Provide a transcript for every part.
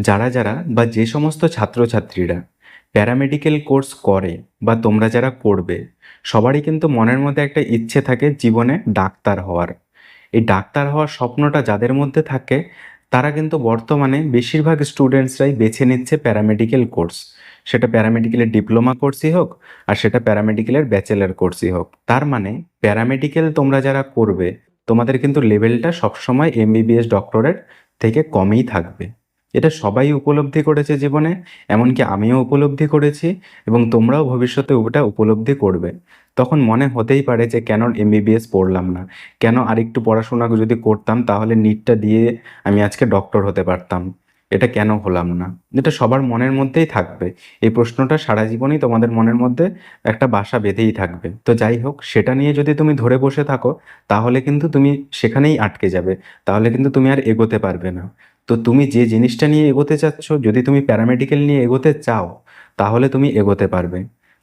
যারা যারা বা যে সমস্ত ছাত্রছাত্রীরা প্যারামেডিক্যাল কোর্স করে বা তোমরা যারা করবে সবারই কিন্তু মনের মধ্যে একটা ইচ্ছে থাকে জীবনে ডাক্তার হওয়ার। এই ডাক্তার হওয়ার স্বপ্নটা যাদের মধ্যে থাকে, তারা কিন্তু বর্তমানে বেশিরভাগ স্টুডেন্টসরাই বেছে নিচ্ছে প্যারামেডিক্যাল কোর্স। সেটা প্যারামেডিক্যালের ডিপ্লোমা কোর্সই হোক আর সেটা প্যারামেডিক্যালের ব্যাচেলার কোর্সই হোক। তার মানে প্যারামেডিক্যাল তোমরা যারা করবে, তোমাদের কিন্তু লেভেলটা সবসময় এমবিবিএস ডক্টরের থেকে কমই থাকবে। এটা সবাই উপলব্ধি করেছে জীবনে, এমনকি আমিও উপলব্ধি করেছি এবং তোমরাও ভবিষ্যতে ওটা উপলব্ধি করবে। তখন মনে হতেই পারে যে কেন এমবিবিএস পড়লাম না? কেন আরেকটু পড়াশোনা যদি করতাম তাহলে নিটটা দিয়ে আমি আজকে ডক্টর হতে পারতাম? এটা কেন হলাম না? এটা সবার মনের মধ্যেই থাকবে। এই প্রশ্নটা সারা জীবনই তোমাদের মনের মধ্যে একটা বাসা বেঁধেই থাকবে। তো যাই হোক, সেটা নিয়ে যদি তুমি ধরে বসে থাকো, তাহলে কিন্তু তুমি সেখানেই আটকে যাবে। তাহলে কিন্তু তুমি আর এগোতে পারবে না। তো তুমি যে জিনিসটা নিয়ে এগোতে চাচ্ছ, যদি তুমি প্যারামেডিক্যাল নিয়ে এগোতে চাও, তাহলে তুমি এগোতে পারবে।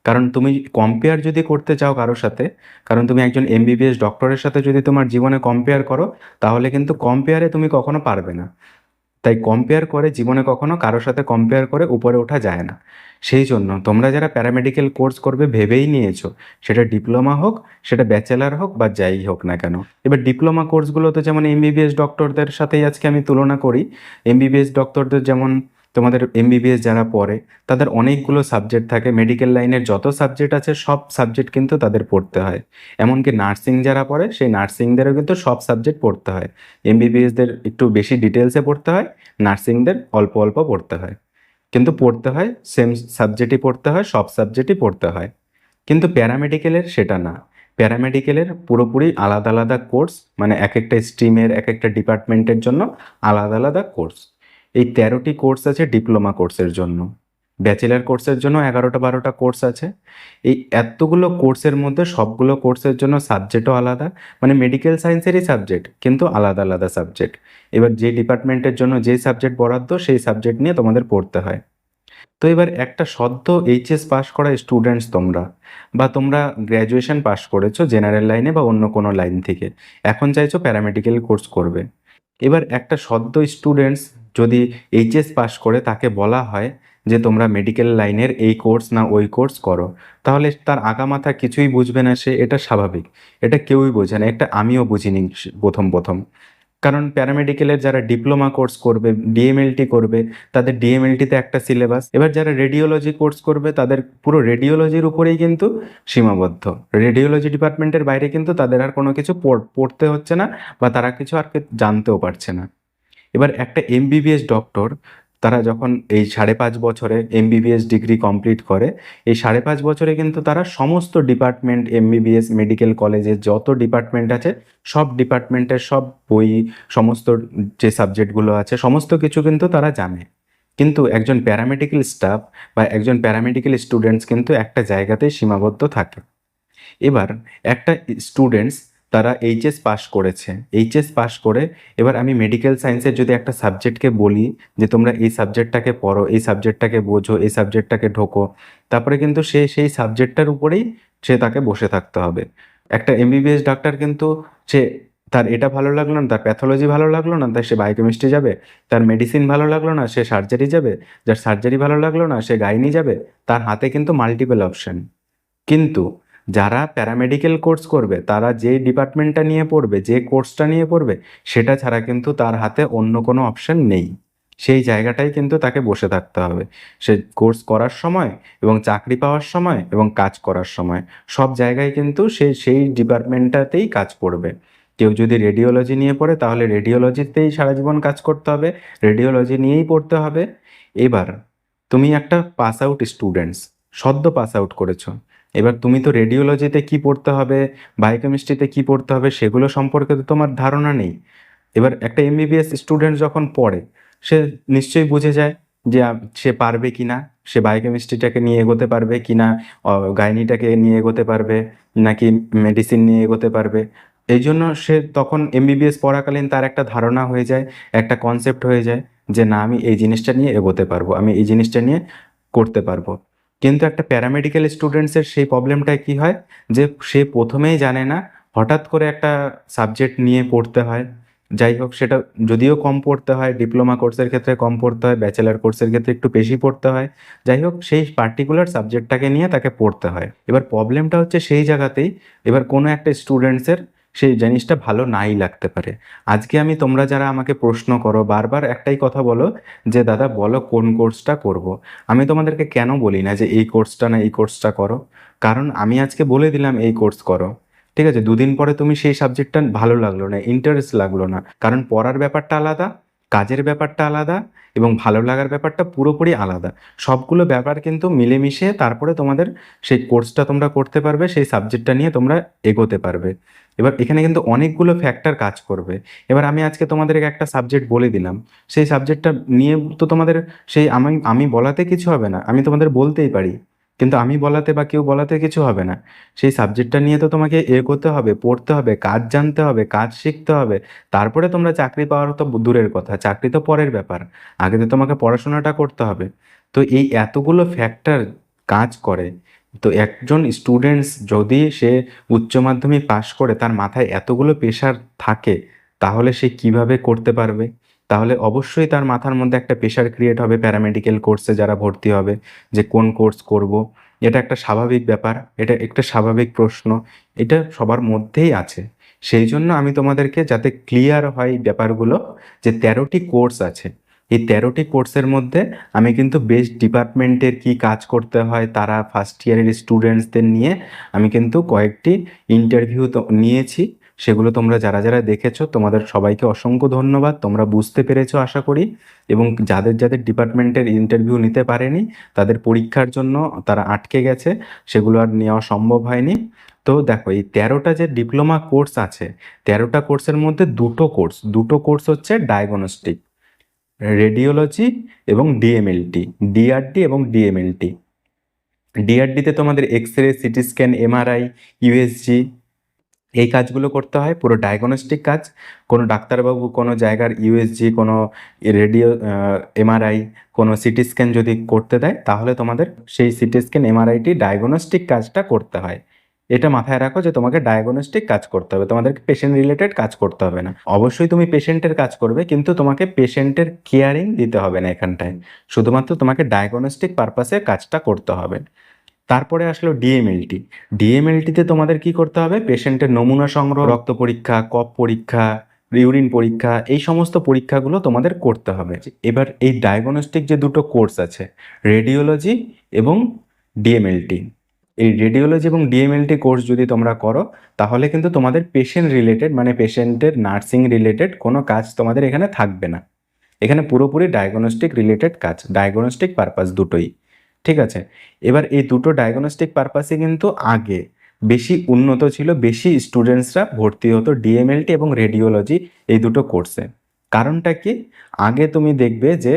কারণ তুমি কম্পেয়ার যদি করতে চাও কারোর সাথে, কারণ তুমি একজন এমবিবিএস ডক্টরের সাথে যদি তোমার জীবনে কম্পেয়ার করো, তাহলে কিন্তু কম্পেয়ারে তুমি কখনো পারবে না। তাই কম্পেয়ার করে জীবনে কখনো কারোর সাথে কম্পেয়ার করে উপরে ওঠা যায় না। সেই জন্য তোমরা যারা প্যারামেডিক্যাল কোর্স করবে ভেবেই নিয়েছো, সেটা ডিপ্লোমা হোক, সেটা ব্যাচেলার হোক বা যাই হোক না কেন। এবার ডিপ্লোমা কোর্সগুলোতে যেমন এমবিবিএস ডক্টরদের সাথেই আজকে আমি তুলনা করি এমবিবিএস ডক্টরদের যেমন তোমাদের এমবিবিএস যারা পড়ে, তাদের অনেকগুলো সাবজেক্ট থাকে। মেডিকেল লাইনের যত সাবজেক্ট আছে, সব সাবজেক্ট কিন্তু তাদের পড়তে হয়। এমনকি নার্সিং যারা পড়ে, সেই নার্সিংদেরও কিন্তু সব সাবজেক্ট পড়তে হয়। এমবিবিএসদের একটু বেশি ডিটেলসে পড়তে হয় নার্সিংদের অল্প অল্প পড়তে হয়। কিন্তু পড়তে হয় সেম সাবজেক্টই পড়তে হয়, সব সাবজেক্টই পড়তে হয়। কিন্তু প্যারামেডিকেলের সেটা না। প্যারামেডিকেলের পুরোপুরি আলাদা আলাদা কোর্স মানে এক একটা স্ট্রিমের এক একটা ডিপার্টমেন্টের জন্য আলাদা আলাদা কোর্স এই তেরোটি কোর্স আছে ডিপ্লোমা কোর্সের জন্য। ব্যাচেলার কোর্সের জন্য এগারোটা বারোটা কোর্স আছে। এই এতগুলো কোর্সের মধ্যে সবগুলো কোর্সের জন্য সাবজেক্টও আলাদা মানে মেডিকেল সায়েন্সেরই সাবজেক্ট কিন্তু আলাদা আলাদা সাবজেক্ট এবার যে ডিপার্টমেন্টের জন্য যে সাবজেক্ট বরাদ্দ, সেই সাবজেক্ট নিয়ে তোমাদের পড়তে হয়। তো এবার একটা সদ্য এইচএস পাস করা স্টুডেন্টস তোমরা, বা তোমরা গ্র্যাজুয়েশন পাস করেছ জেনারেল লাইনে বা অন্য কোনো লাইন থেকে, এখন চাইছো প্যারামেডিক্যাল কোর্স করবে। এবার একটা সদ্য স্টুডেন্টস যদি এইচএস পাস করে তাকে বলা হয় যে তোমরা মেডিকেল লাইনের এই কোর্স না ওই কোর্স করো, তাহলে তার আগামাথা কিছুই বুঝবে না সে, এটা স্বাভাবিক। এটা কেউই বোঝে না, একটা আমিও বুঝিনি প্রথম প্রথম। কারণ প্যারামেডিক্যালের যারা ডিপ্লোমা কোর্স করবে ডিএমএলটি করবে, তাদের ডিএমএলটিতে একটা সিলেবাস এবার যারা রেডিওলজি কোর্স করবে, তাদের পুরো রেডিওলজির উপরেই কিন্তু সীমাবদ্ধ। রেডিওলজি ডিপার্টমেন্টের বাইরে কিন্তু তাদের আর কোনো কিছু পড়তে হচ্ছে না বা তারা কিছু আর জানতেও পারছে না। এবার একটা এমবিবিএস ডক্টর তারা যখন এই সাড়ে পাঁচ বছরে এমবিবিএস ডিগ্রি কমপ্লিট করে, এই সাড়ে পাঁচ বছরে কিন্তু তারা সমস্ত ডিপার্টমেন্ট এমবিবিএস মেডিকেল কলেজের যত ডিপার্টমেন্ট আছে, সব ডিপার্টমেন্টের সব বই, সমস্ত যে সাবজেক্টগুলো আছে, সমস্ত কিছু কিন্তু তারা জানে। কিন্তু একজন প্যারামেডিক্যাল স্টাফ বা একজন প্যারামেডিক্যাল স্টুডেন্টস কিন্তু একটা জায়গাতেই সীমাবদ্ধ থাকে। এবার একটা স্টুডেন্টস তারা এইচএস পাস করেছে। এইচএস পাস করে এবার আমি মেডিকেল সায়েন্সের যদি একটা সাবজেক্টকে বলি যে তোমরা এই সাবজেক্টটাকে পড়ো, এই সাবজেক্টটাকে বোঝো, এই সাবজেক্টটাকে ঢোকো, তারপরে কিন্তু সে সেই সাবজেক্টটার উপরেই সে তাকে বসে থাকতে হবে। একটা এমবিবিএস ডাক্তার কিন্তু সে তার এটা ভালো লাগল না, তার প্যাথোলজি ভালো লাগল না, তাই সে বায়োকেমিস্ট্রি যাবে, তার মেডিসিন ভালো লাগল না, সে সার্জারি যাবে, যার সার্জারি ভালো লাগল না, সে গাইনি যাবে, তার হাতে কিন্তু মাল্টিপল অপশন কিন্তু যারা প্যারামেডিক্যাল কোর্স করবে, তারা যে ডিপার্টমেন্টটা নিয়ে পড়বে, যে কোর্সটা নিয়ে পড়বে, সেটা ছাড়া কিন্তু তার হাতে অন্য কোনো অপশন নেই। সেই জায়গাটাই কিন্তু তাকে বসে থাকতে হবে। সে কোর্স করার সময় এবং চাকরি পাওয়ার সময় এবং কাজ করার সময়, সব জায়গায় কিন্তু সে সেই ডিপার্টমেন্টটাতেই কাজ করবে। কেউ যদি রেডিওলজি নিয়ে পড়ে, তাহলে রেডিওলজিতেই সারা জীবন কাজ করতে হবে রেডিওলজি নিয়েই পড়তে হবে। এবার, তুমি একটা পাস আউট স্টুডেন্টস সদ্য পাস আউট করেছ। এবার তুমি তো রেডিওলজিতে কি পড়তে হবে বায়োকেমিস্ট্রিতে কি পড়তে হবে সেগুলো সম্পর্কে তো তোমার ধারণা নেই। এবার একটা এমবিবিএস স্টুডেন্ট যখন পড়ে, সে নিশ্চয়ই বুঝে যায় যে সে পারবে কি না সে বায়োকেমিস্ট্রিটাকে নিয়ে এগোতে পারবে কি না গাইনিটাকে নিয়ে এগোতে পারবে নাকি মেডিসিন নিয়ে এগোতে পারবে। এই জন্য সে তখন এমবিবিএস পড়াকালীন তার একটা ধারণা হয়ে যায়, একটা কনসেপ্ট হয়ে যায় যে, না, আমি এই জিনিসটা নিয়ে এগোতে পারব, আমি এই জিনিসটা নিয়ে করতে পারব। কিন্তু একটা প্যারামেডিক্যাল স্টুডেন্টসের সেই প্রবলেমটা কি হয়? যে সে প্রথমেই জানে না, হঠাৎ করে একটা সাবজেক্ট নিয়ে পড়তে হয়। যাই হোক, সেটা যদিও কম পড়তে হয় ডিপ্লোমা কোর্সের ক্ষেত্রে কম পড়তে হয় ব্যাচেলার কোর্সের ক্ষেত্রে একটু বেশি পড়তে হয়। যাই হোক, সেই পার্টিকুলার সাবজেক্টটাকে নিয়ে তাকে পড়তে হয়। এবার প্রবলেমটা হচ্ছে সেই জায়গাতেই, এবার কোনো একটা স্টুডেন্টসের সেই জিনিসটা ভালো নাই লাগতে পারে। আজকে আমি তোমরা যারা আমাকে প্রশ্ন করো, বারবার একটাই কথা বলো যে, দাদা, বলো কোন কোর্সটা করব। আমি তোমাদেরকে কেন বলি না যে, এই কোর্সটা না এই কোর্সটা করো? কারণ আমি আজকে বলে দিলাম, এই কোর্স করো। ঠিক আছে? দুদিন পরে তুমি সেই সাবজেক্টটা ভালো লাগল না, ইন্টারেস্ট লাগল না। কারণ পড়ার ব্যাপারটা আলাদা কাজের ব্যাপারটা আলাদা এবং ভালো লাগার ব্যাপারটা পুরোপুরি আলাদা। সবগুলো ব্যাপার কিন্তু মিলেমিশে তারপরে তোমাদের সেই কোর্সটা তোমরা করতে পারবে, সেই সাবজেক্টটা নিয়ে তোমরা এগোতে পারবে। এবার এখানে কিন্তু অনেকগুলো ফ্যাক্টর কাজ করবে। এবার আমি আজকে তোমাদেরকে একটা সাবজেক্ট বলে দিলাম। সেই সাবজেক্টটা নিয়ে তো তোমাদের সেই আমি আমি বলাতে কিছু হবে না। আমি তোমাদের বলতেই পারি। কিন্তু আমি বলাতে বা কেউ বলাতে কিছু হবে না। সেই সাবজেক্টটা নিয়ে তো তোমাকে এগোতে হবে, পড়তে হবে, কাজ জানতে হবে, কাজ শিখতে হবে। তারপরে তোমরা চাকরি পাওয়ার তো দূরের কথা, চাকরি তো পরের ব্যাপার। আগে তো তোমাকে পড়াশোনাটা করতে হবে। তো এই এতগুলো ফ্যাক্টর কাজ করে, তো একজন স্টুডেন্টস যদি সে উচ্চ মাধ্যমিক পাশ করে, তার মাথায় এতগুলো প্রেশার থাকে, তাহলে সে কীভাবে করতে পারবে? তাহলে অবশ্যই তার মাথার মধ্যে একটা প্রেশার ক্রিয়েট হবে প্যারামেডিক্যাল কোর্সে যারা ভর্তি হবে, যে কোন কোর্স করব। এটা একটা স্বাভাবিক ব্যাপার, এটা একটা স্বাভাবিক প্রশ্ন, এটা সবার মধ্যেই আছে। সেই জন্য আমি তোমাদেরকে যাতে ক্লিয়ার হয় ব্যাপারগুলো, যে তেরোটি কোর্স আছে। এই তেরোটি কোর্সের মধ্যে আমি কিন্তু বেস্ট ডিপার্টমেন্টের কি কাজ করতে হয়, তারা ফার্স্ট ইয়ারের স্টুডেন্টসদের নিয়ে আমি কিন্তু কয়েকটি ইন্টারভিউ তো নিয়েছি। সেগুলো তোমরা যারা যারা দেখেছ, তোমাদের সবাইকে অসংখ্য ধন্যবাদ। তোমরা বুঝতে পেরেছ, আশা করি। এবং যাদের যাদের ডিপার্টমেন্টের ইন্টারভিউ নিতে পারেনি, তাদের পরীক্ষার জন্য তারা আটকে গেছে, সেগুলো আর নেওয়া সম্ভব হয়নি। তো দেখো, এই তেরোটা যে ডিপ্লোমা কোর্স আছে, তেরোটা কোর্সের মধ্যে দুটো কোর্স দুটো কোর্স হচ্ছে ডায়াগনস্টিক, রেডিওলজি এবং ডিএমএলটি ডিআরডি এবং ডিএমএলটি। ডিআরডিতে তোমাদের X ray CT scan, MRI USG এই কাজগুলো করতে হয়, পুরো ডায়াগনস্টিক কাজ। কোনো ডাক্তারবাবু কোনো জায়গার ইউএসজি কোনো রেডিও এমআরআই কোনো সিটি স্ক্যান যদি করতে দেয়, তাহলে তোমাদের সেই সিটি স্ক্যান এমআরআইটি ডায়াগনস্টিক কাজটা করতে হয়। এটা মাথায় রাখো যে তোমাকে ডায়াগনস্টিক কাজ করতে হবে তোমাদেরকে পেশেন্ট রিলেটেড কাজ করতে হবে না। অবশ্যই তুমি পেশেন্টের কাজ করবে, কিন্তু তোমাকে পেশেন্টের কেয়ারিং দিতে হবে না এখানটায়। শুধুমাত্র তোমাকে ডায়াগনস্টিক পারপাসে কাজটা করতে হবে। তারপরে আসলো ডিএমএলটি ডিএমএলটিতে তোমাদের কি করতে হবে? পেশেন্টের নমুনা সংগ্রহ, রক্ত পরীক্ষা কপ পরীক্ষা ইউরিন পরীক্ষা, এই সমস্ত পরীক্ষাগুলো তোমাদের করতে হবে। এবার এই ডায়াগনস্টিক যে দুটো কোর্স আছে রেডিওলজি এবং ডিএমএলটি এই রেডিওলজি এবং ডিএমএলটি কোর্স যদি তোমরা করো, তাহলে কিন্তু তোমাদের পেশেন্ট রিলেটেড মানে পেশেন্টের নার্সিং রিলেটেড কোনো কাজ তোমাদের এখানে থাকবে না। এখানে পুরোপুরি ডায়াগনস্টিক রিলেটেড কাজ ডায়াগনস্টিক পারপাস দুটোই। ঠিক আছে? এবার এই দুটো ডায়াগনস্টিক পারপাসে কিন্তু আগে। বেশি উন্নত ছিল, বেশি স্টুডেন্টসরা ভর্তি হতো ডিএমএলটি এবং রেডিওলজি এই দুটো কোর্সে কারণটা কি? আগে তুমি দেখবে যে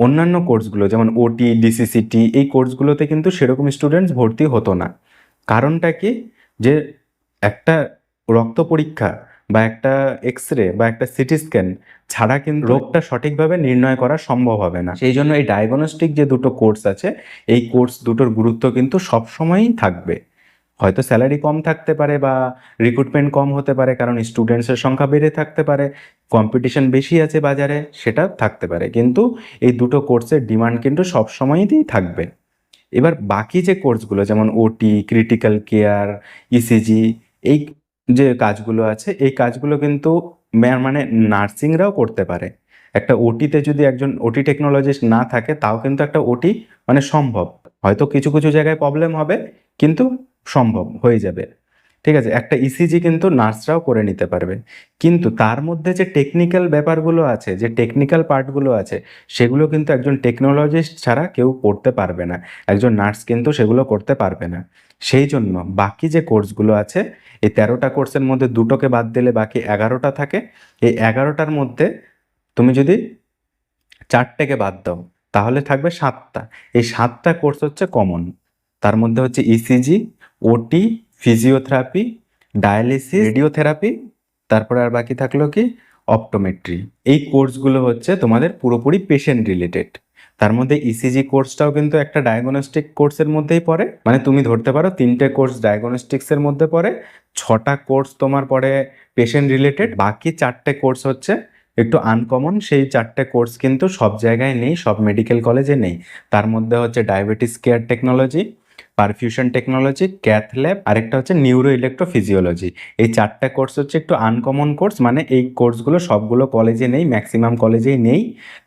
অন্যান্য কোর্সগুলো যেমন ওটি ডিসিসিটি এই কোর্সগুলোতে কিন্তু সেরকম স্টুডেন্টস ভর্তি হতো না। কারণটা কি? যে একটা রক্ত পরীক্ষা বা একটা এক্স রে বা একটা সিটি স্ক্যান ছাড়া কিন্তু রোগটা সঠিকভাবে নির্ণয় করা সম্ভব হবে না। সেই জন্য এই ডায়াগনস্টিক যে দুটো কোর্স আছে, এই কোর্স দুটোর গুরুত্ব কিন্তু সবসময়ই থাকবে। হয়তো স্যালারি কম থাকতে পারে বা রিক্রুটমেন্ট কম হতে পারে, কারণ স্টুডেন্টসের সংখ্যা বেড়ে থাকতে পারে কম্পিটিশন বেশি আছে বাজারে, সেটা থাকতে পারে। কিন্তু এই দুটো কোর্সের ডিমান্ড কিন্তু সবসময়ই থাকবে। এবার বাকি যে কোর্সগুলো যেমন ওটি ক্রিটিক্যাল কেয়ার ইসিজি এই যে কাজগুলো আছে, এই কাজগুলো কিন্তু মানে নার্সিংরাও করতে পারে। একটা ওটিতে যদি একজন ওটি টেকনোলজিস্ট না থাকে, তাও কিন্তু একটা ওটি মানে সম্ভব। হয়তো কিছু কিছু জায়গায় প্রবলেম হবে, কিন্তু সম্ভব হয়ে যাবে। ঠিক আছে? একটা ইসিজি কিন্তু নার্সরাও করে নিতে পারবে। কিন্তু তার মধ্যে যে টেকনিক্যাল ব্যাপারগুলো আছে, যে টেকনিক্যাল পার্টগুলো আছে, সেগুলো কিন্তু একজন টেকনোলজিস্ট ছাড়া কেউ করতে পারবে না। একজন নার্স কিন্তু সেগুলো করতে পারবে না। সেই জন্য বাকি যে কোর্সগুলো আছে, এই তেরোটা কোর্সের মধ্যে দুটোকে বাদ দিলে বাকি এগারোটা থাকে। এই এগারোটার মধ্যে তুমি যদি চারটেকে বাদ দাও, তাহলে থাকবে সাতটা। এই সাতটা কোর্স হচ্ছে কমন তার মধ্যে হচ্ছে ECG OT physiotherapy dialysis radiotherapy তারপরে আর বাকি থাকল কি? অপটোমেট্রি এই কোর্সগুলো হচ্ছে তোমাদের পুরোপুরি পেশেন্ট রিলেটেড তার মধ্যে ইসিজি কোর্সটাও কিন্তু একটা ডায়াগনস্টিক কোর্সের মধ্যেই পড়ে। মানে তুমি ধরতে পারো তিনটে কোর্স ডায়াগনস্টিক্সের মধ্যে পড়ে, ছটা কোর্স তোমার পড়ে পেশেন্ট রিলেটেড বাকি চারটে কোর্স হচ্ছে একটু আনকমন সেই চারটে কোর্স কিন্তু সব জায়গায় নেই, সব মেডিকেল কলেজে নেই। তার মধ্যে হচ্ছে diabetes care technology perfusion technology cath lab আরেকটা হচ্ছে নিউরো ইলেকট্রোফিজিওলজি এই চারটা কোর্স হচ্ছে একটু আনকমন কোর্স মানে এই কোর্সগুলো সবগুলো কলেজে নেই ম্যাক্সিমাম কলেজেই নেই,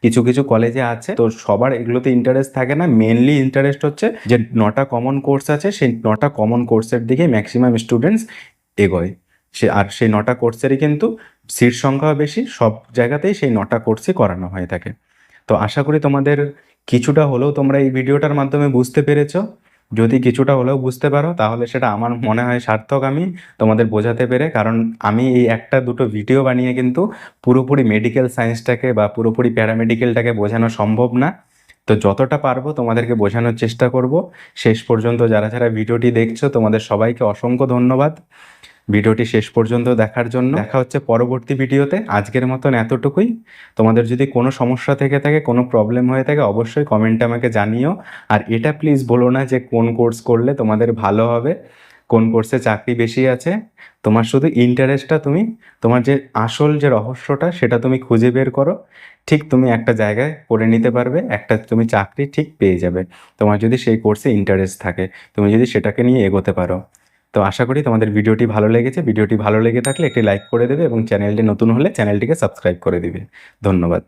কিছু কিছু কলেজে আছে। তো সবার এগুলোতে ইন্টারেস্ট থাকে না মেনলি ইন্টারেস্ট হচ্ছে যে নটা কমন কোর্স আছে, সেই নটা কমন কোর্সের দিকে ম্যাক্সিমাম স্টুডেন্টস এগোয়। সে, আর সেই নটা কোর্সেরই কিন্তু সিট সংখ্যা বেশি, সব জায়গাতেই সেই নটা কোর্সই করানো হয়ে থাকে। তো আশা করি তোমাদের কিছুটা হলেও তোমরা এই ভিডিওটার মাধ্যমে বুঝতে পেরেছ। যদি কিছুটা হলেও বুঝতে পারো তাহলে সেটা আমার মনে হয় সার্থক আমি তোমাদের বোঝাতে পেরে। কারণ আমি এই একটা দুটো ভিডিও বানিয়ে কিন্তু পুরোপুরি মেডিকেল সায়েন্সটাকে বা পুরোপুরি প্যারামেডিকেলটাকে বোঝানো সম্ভব না। তো যতটা পারব তোমাদেরকে বোঝানোর চেষ্টা করব। শেষ পর্যন্ত যারা যারা ভিডিওটি দেখছ তোমাদের সবাইকে অসংখ্য ধন্যবাদ। ভিডিওটি শেষ পর্যন্ত দেখার জন্য দেখা হচ্ছে পরবর্তী ভিডিওতে। আজকের মতন এতটুকুই। তোমাদের যদি কোনো সমস্যা থেকে থাকে, কোনো প্রবলেম হয়ে থাকে, অবশ্যই কমেন্টে আমাকে জানিও। আর এটা প্লিজ বলো না যে কোন কোর্স করলে তোমাদের ভালো হবে, কোন কোর্সে চাকরি বেশি আছে। তোমার শুধু ইন্টারেস্টটা তুমি, তোমার যে আসল যে রহস্যটা, সেটা তুমি খুঁজে বের করো। ঠিক তুমি একটা জায়গায় করে নিতে পারবে, একটা তুমি চাকরি ঠিক পেয়ে যাবে। তোমার যদি সেই কোর্সে ইন্টারেস্ট থাকে, তুমি যদি সেটাকে নিয়ে এগোতে পারো। তো আশা করি তোমাদের ভিডিওটি ভালো লেগেছে। ভিডিওটি ভালো লেগে থাকলে একটি লাইক করে দেবে এবং চ্যানেলটি নতুন হলে চ্যানেলটিকে সাবস্ক্রাইব করে দিবে। ধন্যবাদ।